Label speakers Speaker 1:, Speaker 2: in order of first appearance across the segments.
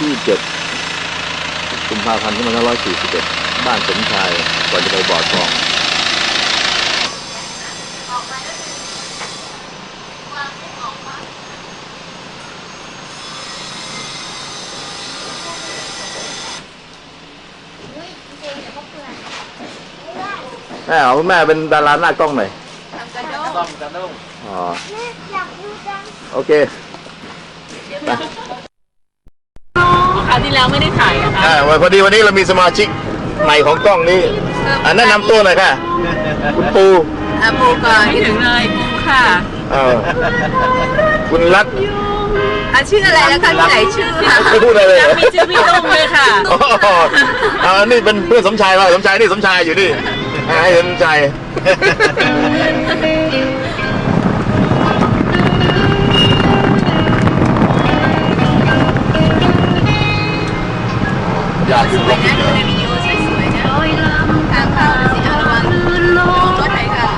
Speaker 1: ที่7กุมภาพันธ์2541บ้านสมชายก่อนจะไปบ่อทองแม่เอาแม่เป็นดาราหน้ากล้องหน่อย
Speaker 2: ต้องกระด้ง
Speaker 1: อ๋อ โอเค
Speaker 3: คราวที่แล้วไม่ได้ถ่ายอะค่ะ
Speaker 1: อ่าวันพอดีวันนี้เรามีสมาชิกใหม่ของกล้องนี้อ่าแนะนำตัวหน่อยค่ะคุณปู
Speaker 3: อะปูก่อนคิดถึงเลยปูค่ะ
Speaker 1: เอ่อคุณรัต
Speaker 3: อะชื่ออะไรแล้วคะที่ไหนชื่อค่ะ
Speaker 1: ไม่พูดอะไรเลย
Speaker 3: ยังมีชื่อพี่ตุ้มเลยค่ะ
Speaker 1: อ๋ออ่านี่เป็นเพื่อนสมชายว่าสมชายนี่สมชายอยู่นี่อ่าให้สมชาย อ่าลง
Speaker 3: แล้วค่ะ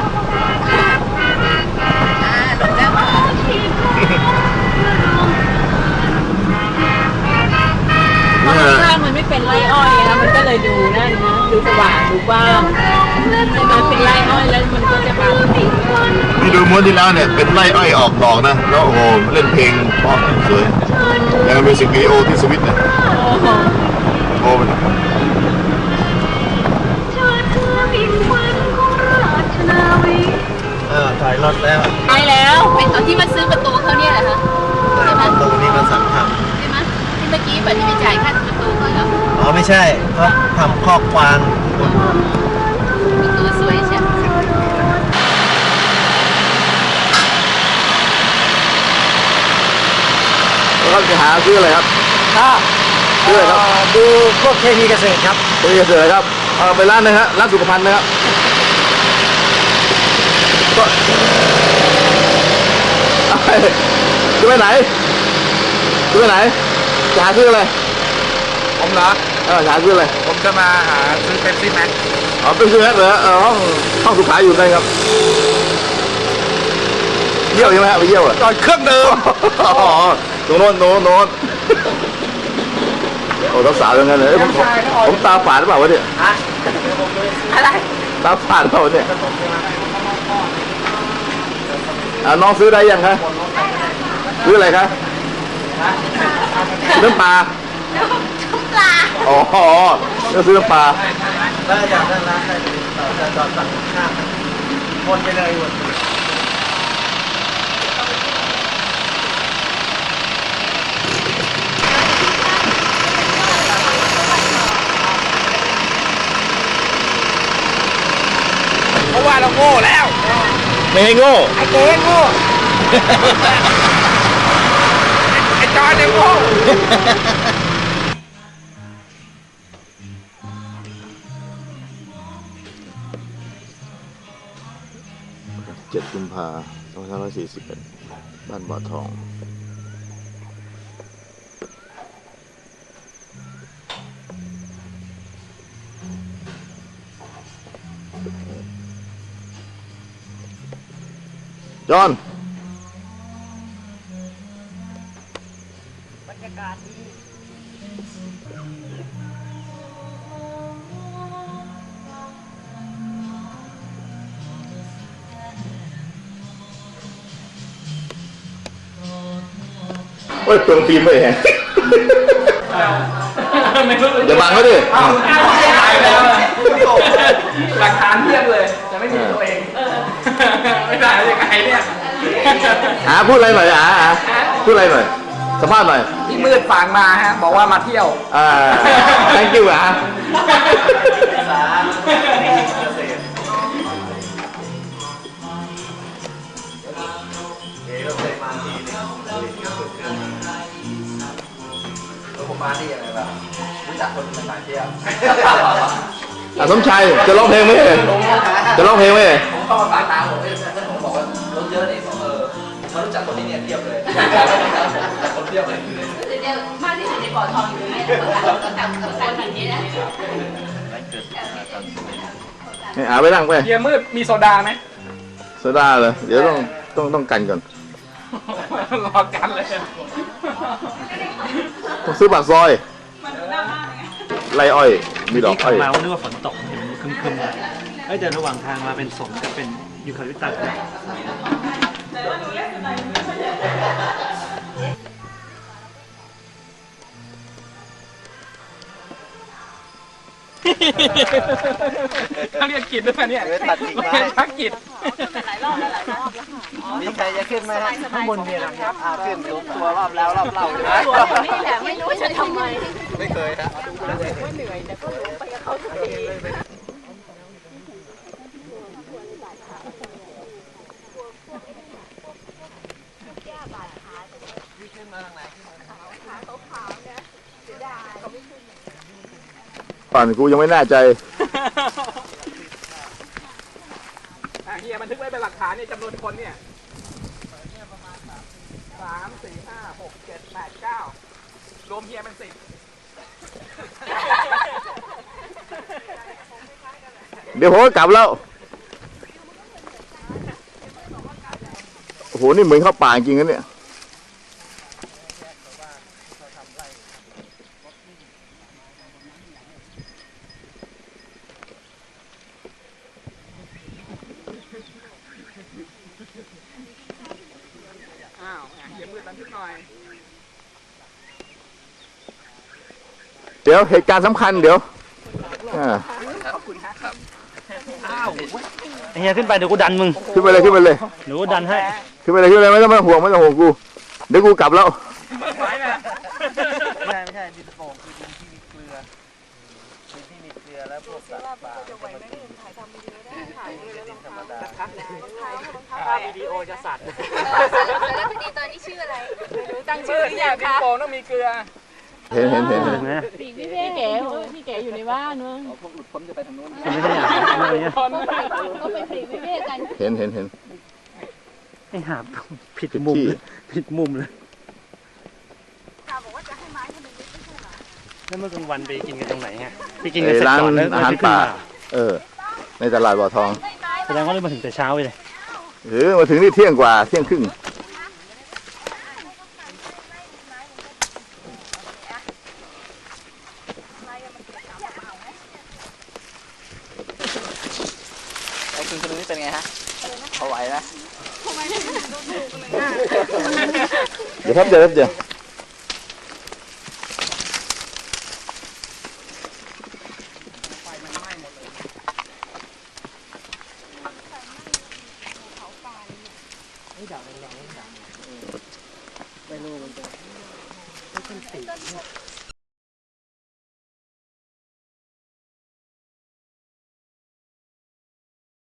Speaker 3: เพราะข้างล่างมันไม่เป็นไรอ้อยนะมันก็เลยดูนั่นนะดูสว่างดูกว้างแต่มันเป็นไรอ้อยแล้วมันก็จะแบบ
Speaker 1: นี่ดูม้วนที่แล้วเนี่ยเป็นไร่อ้อยออกดอกนะแล้วโอ้โหเล่นเพลงเพราะสวยยังมีสิกวิดีโอที่สวิตเนี่ย
Speaker 3: โอ้โห
Speaker 1: โอ้มัน
Speaker 2: เออถอยรถแล้ว
Speaker 3: ไปแล้วเป็นตอนที่มาซื้อประตูเขาเนี่ยแหละคะ
Speaker 2: แต่ประตูนี้มันสั่งท
Speaker 3: ใช่ไหมที่เมื่อกี้แบบที่ไปจ่ายค่าประตูเขาเหรอำ
Speaker 2: อ๋อไม่ใช่เขาทำคอกกวาง
Speaker 3: ประตูสวยใช่ไหม
Speaker 1: แล้วก็จะหาซื้ออะไรครับ
Speaker 2: ก็
Speaker 1: ชื่ ออะไรครับ
Speaker 2: ดูพวกเคมีเกษตรครับ
Speaker 1: คุยกับเสือครับเอาไปร้านหนึงฮะร้านสุขภัณฑ์นะครับก็เอาไปจะไปไหนจะไปไหนจะหาซื้ออะไร
Speaker 4: ผมเหรอ
Speaker 1: เออจะหาซื้ออะไร
Speaker 4: ผมจะมาหาซื้อเป๊ปซี่แม็ก
Speaker 1: อ๋อเป็นซื้อแฮกเหรอเออห้องห้องสุขาอยู่ไหนครับเยี่ยวใช่ไหมฮะไปเยี่ยวเหรอ
Speaker 4: จอดเครื่องเดิม
Speaker 1: อ๋อตรงโน้นโน้นโน้น โอ้สาวๆอย่างนั้นเลยเอ้ยผมผมผมตาฝาดหรือเปล่าวะเนี่ย
Speaker 3: อะไร
Speaker 1: ตาฝาดเปล่าเนี่ยอ่าน้องซื้อได้ยังคะซื้ออะไรคะซื้อน้ำปลา
Speaker 3: น้ำปลา
Speaker 1: อ๋อก็ซื้อน้ำปลา
Speaker 2: แล้วอยากได้ร้านได้ต่อจะจอดฝั่งตรงข้ามวนไปเลยวน
Speaker 4: เพราะว่าเราโง่แล้ว
Speaker 1: ไม่ให้โง่
Speaker 4: ไอ้เก๋โง่ ไอ้จอยเนี่ยโง่
Speaker 1: เจ็ดกุมภาสองพันห้าร้อยสี่สิบเอ็ดบ้านบ่อทอง จอห์นโอ้ยเปลืองฟิล์มไปแฮะอย่าบังเขาดิ
Speaker 4: หลักฐานเทียบเลย แต่ไม่มีตัวเอง ไม่ได้ยังไงเนี่ย
Speaker 1: หาพูดอะไรหน่อยอะหาพูดอะไรหน่อยสัมภาษณ์หน่อย
Speaker 4: ที่มืดฝางมาฮะบอกว่ามาเที่ยว
Speaker 1: อ่า thank you อะ
Speaker 2: สาเกษตรเก๋ก็เคยมาทีนึงแล้วผมมาที่ยังไงบ้างรู้จักคนต่างเที่ยว
Speaker 1: อะสมชายจะร้องเพลงไหมเอ่ยจะร้องเพลงไหมเอ่ย
Speaker 2: ผมเข้ามาสายตาผมเลยแล้วผมบอกว่ารถเยอะนี่บอกเออมารู้จักคนที่เนี่ยเทียบเลยจากคนเทียบเลย
Speaker 3: เดี๋ยวมากที่สุดในบ่อทองอยู่ไหนแล้วก็ต่างภาษาอังกฤษนะ
Speaker 1: ให้หาไปนั่งไป
Speaker 4: เฮียมืดมีโซดาไหม
Speaker 1: โซดาเหรอเดี๋ยวต้องต้องต้องกันก่อน
Speaker 4: รอกันเลย
Speaker 1: ต้องซื้อปากซอยไร่อ้อย มีดอก
Speaker 5: ขั
Speaker 1: อ้
Speaker 5: บ
Speaker 1: อย
Speaker 5: มาว่านึกว่าฝนตกเห็นครึมๆเลยเอ้ยแต่ระหว่างทางมาเป็นสนกับเป็นยูคาลิปตัสนะ
Speaker 4: เขาเรียกกิจด้วยเนี่ย
Speaker 2: เออตัดกิ่งไม้
Speaker 4: ไม่ใช่พักกิจ
Speaker 2: มีใครจะขึ้นไหมฮะข้างบนมีอะไรครับอ่าขึ้นสูงตัวรอบแล้วรอบเล่าอยู่นะ
Speaker 3: นี่แหละไม่รู้จะทำไม
Speaker 2: ไม่เคยฮะ
Speaker 1: ป่า ก่อนกูยังไม่แน่ใจ
Speaker 4: อะเฮียบันทึกไว้เป็นหลักฐานเนี่ยจำนวนคนเนี่ยสามสี่ห้าหกเจ็ดแปดเก้ารวมเฮียเป็นสิบ
Speaker 1: เดี๋ยวผมก็กลับแล้ว โอ้โห นี่เหมือนเข้าป่าจริงนะเนี่ย
Speaker 4: อ้าว อะเฮียมืดบันทึกหน่อย
Speaker 1: เดี๋ยวเหตุการณ์สำคัญเดี๋ยวอ่า
Speaker 5: ไอ้เฮียขึ้นไปเดี๋ยวกูดันมึง
Speaker 1: ขึ้นไปเลยขึ้นไปเลย
Speaker 5: เดี๋ยวกูดันให้
Speaker 1: ขึ้นไปเลยขึ้นไปเลยไม่ต้องมาห่วงไม่ต้องห่วงกูเดี๋ยวกูกลับแล้ว
Speaker 4: ไว้นะ
Speaker 2: ไม่ใช่ไม่ใช่ดินโป่งคือดินที่มีเกลือดินที่มีเกลือแล้วพวกสัตว์ป่าจะมากินดินธรรมดา
Speaker 4: ถ้าวิดีโอจะสั่น
Speaker 6: แล้วพอดีตอนนี้ชื่ออะไร
Speaker 4: ตั้งชื่อเนี่ยดินโป่งต้องมีเกลือ
Speaker 1: เห็นเห็นเห็น
Speaker 5: เห็
Speaker 1: เห็น
Speaker 5: นไหม
Speaker 3: ปีกพี่เก๋พี่เก๋อยู่ในบ้านมั้ง
Speaker 2: พวกหลุดพ้นจะไปทางนู้น
Speaker 5: เห็นไหมเนี่ยอะไรเนี่ย
Speaker 3: ก็ไปปีกพี่เก๋กัน
Speaker 1: เห็นเห็นเห็น
Speaker 5: ไอ้หาบผิดมุมเลยผิดมุมเลยแล้วเมื่อกลางวันไปกินกันตรงไหนฮะไปกินกันเสร็จ
Speaker 1: ร้าน
Speaker 5: ก่อนแล้ว
Speaker 1: อาหาร
Speaker 5: แล้วขึ้น
Speaker 1: ป่า
Speaker 5: มา
Speaker 1: เออ ในตลาดบ่อทอง
Speaker 5: แสดงว่าเรามาถึงแต่เช้าเลย
Speaker 1: หรือมาถึงนี่เที่ยงกว่าเที่ยงครึ่ง
Speaker 2: ไอ้คุณคนนี้เป็นไงฮะเขาไหวนะ
Speaker 1: เดี๋ยวครับเดี๋ยวครับเดี๋ยว ไปลงกัน
Speaker 2: เ